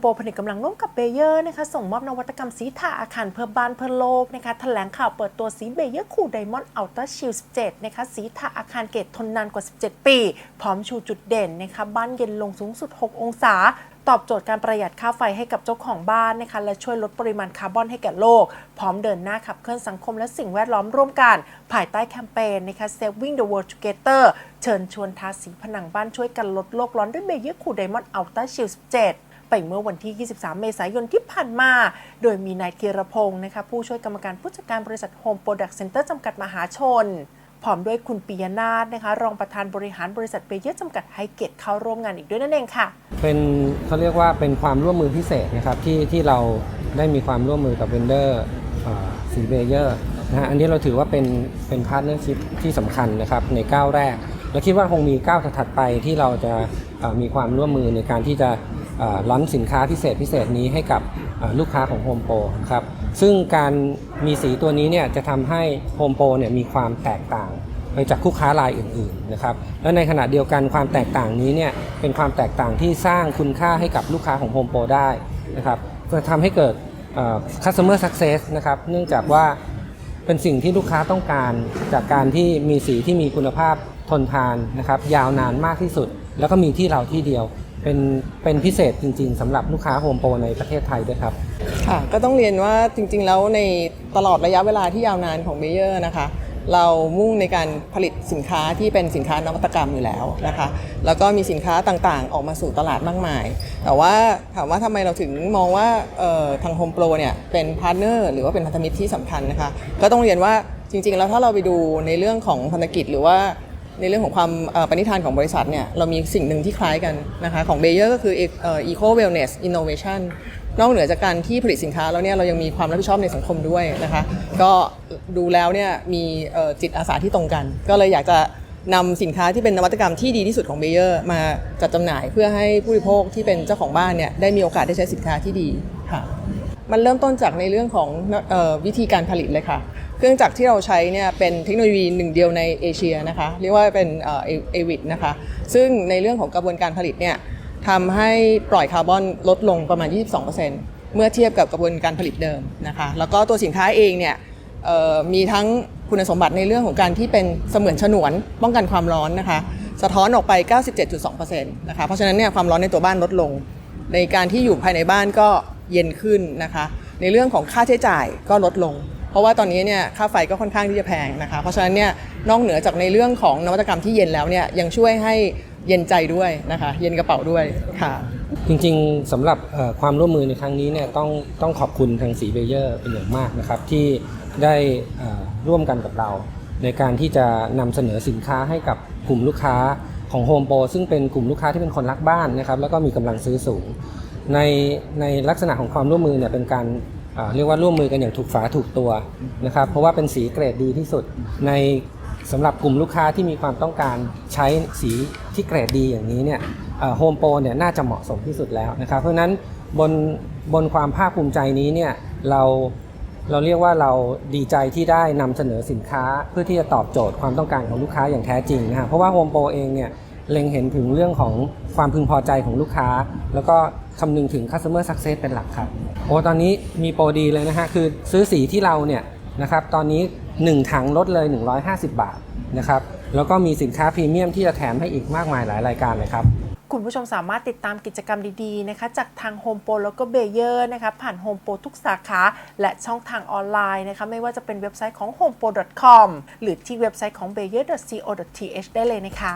โปรผนึกกำลังร่วมกับเบเยอร์นะคะส่งมอบนวัตกรรมสีทาอาคารเพื่อบ้านเพื่อโลกนะคะแถลงข่าวเปิดตัวสีเบเยอร์คูไดมอนด์อัลต้าชิล17นะคะสีทาอาคารเกรดทนนานกว่า 17 ปี พร้อมชูจุดเด่นนะคะบ้านเย็นลงสูงสุด 6 องศาตอบโจทย์การประหยัดค่าไฟให้กับเจ้าของบ้านนะคะและช่วยลดปริมาณคาร์บอนให้แก่โลก พร้อมเดินหน้าขับเคลื่อนสังคมและสิ่งแวดล้อมร่วมกัน ภายใต้แคมเปญนะคะ Saving the World Together เชิญชวนทาสีผนังบ้านช่วยกันลดโลกร้อนด้วยเบเยอร์คูไดมอนด์อัลต้าชิล17 ไปเมื่อวันที่ 23 เมษายนที่ผ่านมา โดยมีนายธีรพงศ์นะคะผู้ช่วยกรรมการผู้จัดการบริษัท Home Product Center จำกัดมหาชนพร้อมด้วยคุณปิยนาถนะคะรองประธานบริหารบริษัทเบเยอร์จำกัดให้เกียรติเข้าร่วมงานอีกด้วยนั่นเองค่ะ เป็นเขาเรียกว่าเป็นความร่วมมือพิเศษนะครับที่ที่เราได้มีความร่วมมือกับเวนเดอร์สีเบเยอร์นะฮะอันนี้เราถือว่าเป็นเป็นพาร์ทเนอร์ชิพที่สำคัญนะครับในก้าวแรกและคิดว่าคงมีก้าวถัดไปที่เราจะมีความร่วมมือในการที่จะ ล้อนสินค้าพิเศษพิเศษนี้ให้กับลูกค้าของ Home Pro ครับซึ่งการมีสีตัวนี้เนี่ยจะทำให้ Home Pro เนี่ยมีความแตกต่างไปจากคู่ค้ารายอื่นๆนะครับและในขณะเดียวกันความแตกต่างนี้เนี่ยเป็นความแตกต่างที่สร้างคุณค่าให้กับลูกค้าของ Home Pro ได้นะครับจะทำให้เกิด customer success นะครับเนื่องจากว่าเป็นสิ่งที่ลูกค้าต้องการจากการที่มีสีที่มีคุณภาพทนทานนะครับยาวนานมากที่สุด แล้วก็มีที่เราที่เดียว เป็นเป็นพิเศษจริง ๆสำหรับลูกค้า Home Pro ในประเทศไทยด้วยครับ ค่ะก็ต้องเรียนว่าจริงๆ แล้วในตลอดระยะเวลาที่ยาวนานของเบเยอร์นะคะ เรามุ่งในการผลิตสินค้าที่เป็นสินค้านวัตกรรมอยู่แล้วนะคะ แล้วก็มีสินค้าต่างๆ ออกมาสู่ตลาดมากมาย แต่ว่าถามว่าทำไมเราถึงมองว่าทางโฮมโปรเนี่ยเป็นพาร์ทเนอร์หรือว่าเป็นพันธมิตรที่สำคัญนะคะ ก็ต้องเรียนว่าจริงๆ แล้วถ้าเราไปดูในเรื่องของพันธกิจหรือว่า ในเรื่องของความปณิธานของบริษัทเนี่ยเรามีสิ่งหนึ่งที่คล้ายกันนะคะของเบเยอร์ก็คือเอ่อ Eco Wellness Innovation นอกเหนือจากการที่ผลิตสินค้าแล้วเนี่ยเรายังมีความรับผิดชอบในสังคมด้วยนะคะก็ดูแล้วเนี่ยมีจิตอาสาที่ตรงกัน ก็เลยอยากจะนำสินค้าที่เป็นนวัตกรรมที่ดีที่สุดของเบเยอร์มาจัดจำหน่ายเพื่อให้ผู้บริโภคที่เป็นเจ้าของบ้านเนี่ยได้มีโอกาสได้ใช้สินค้าที่ดีค่ะมันเริ่มต้นจากในเรื่องของออวิธีการผลิตเลยค่ะ เครื่องจักรที่เราใช้เนี่ยเป็นเทคโนโลยีหนึ่งเดียวในเอเชียนะคะเรียกว่าเป็นเอวิดนะคะซึ่งในเรื่องของกระบวนการผลิตเนี่ยทำให้ปล่อยคาร์บอนลดลงประมาณ 22%เมื่อเทียบกับกระบวนการผลิตเดิมนะคะแล้วก็ตัวสินค้าเองเนี่ยมีทั้งคุณสมบัติในเรื่องของการที่เป็นเสมือนฉนวนป้องกันความร้อนนะคะสะท้อนออกไป 97.2%นะคะเพราะฉะนั้นเนี่ยความร้อนในตัวบ้านลดลง ในการที่อยู่ภายในบ้านก็เย็นขึ้นนะคะในเรื่องของค่าใช้จ่ายก็ลดลง เพราะว่าตอนนี้เนี่ยค่าไฟก็ค่อนข้างที่จะแพงนะคะ เพราะฉะนั้นเนี่ยนอกเหนือจากในเรื่องของนวัตกรรมที่เย็นแล้วเนี่ยยังช่วยให้เย็นใจด้วยนะคะ เย็นกระเป๋าด้วยค่ะ จริงๆสำหรับความร่วมมือในครั้งนี้เนี่ยต้องต้องขอบคุณทางสีเบเยอร์เป็นอย่างมากนะครับ ที่ได้ร่วมกันกับเรา ในการที่จะนำเสนอสินค้าให้กับกลุ่มลูกค้าของ Home Pro ซึ่งเป็นกลุ่มลูกค้าที่เป็นคนรักบ้านนะครับ แล้วก็มีกำลังซื้อสูง ในในลักษณะของความร่วมมือเนี่ยเป็นการ เรียกว่าร่วมมือกันอย่างถูกฝาถูกตัวนะครับเพราะว่าเป็นสีเกรดดีที่สุดในสำหรับกลุ่มลูกค้าที่มีความต้องการใช้สีที่เกรดดีอย่างนี้เนี่ยโฮมโปรเนี่ยน่าจะเหมาะสมที่สุดแล้วนะครับเพราะนั้นบนบนความภาคภูมิใจนี้เนี่ยเราเราเรียกว่าเราดีใจที่ได้นำเสนอสินค้าเพื่อที่จะตอบโจทย์ความต้องการของลูกค้าอย่างแท้จริงนะฮะเพราะว่าโฮมโปรเองเนี่ยเล็งเห็นถึงเรื่องของความพึงพอใจของลูกค้า แล้วก็ คำนึงถึง customer success เป็นหลักครับ โอ้ตอนนี้มีโปรดีเลยนะฮะ คือซื้อสีที่เราเนี่ยนะครับ ตอนนี้ 1 ถังลดเลย 150 บาทนะครับ แล้วก็มีสินค้าพรีเมียมที่จะแถมให้อีกมากมายหลายรายการเลยครับคุณผู้ชมสามารถติดตามกิจกรรมดีๆนะคะจากทาง Home Pro แล้วก็เบเยอร์นะคะผ่าน Home Pro ทุกสาขาและช่องทางออนไลน์นะคะไม่ว่าจะเป็นเว็บไซต์ของ homepro.com หรือที่เว็บไซต์ของ bayer.co.th ได้เลยนะคะ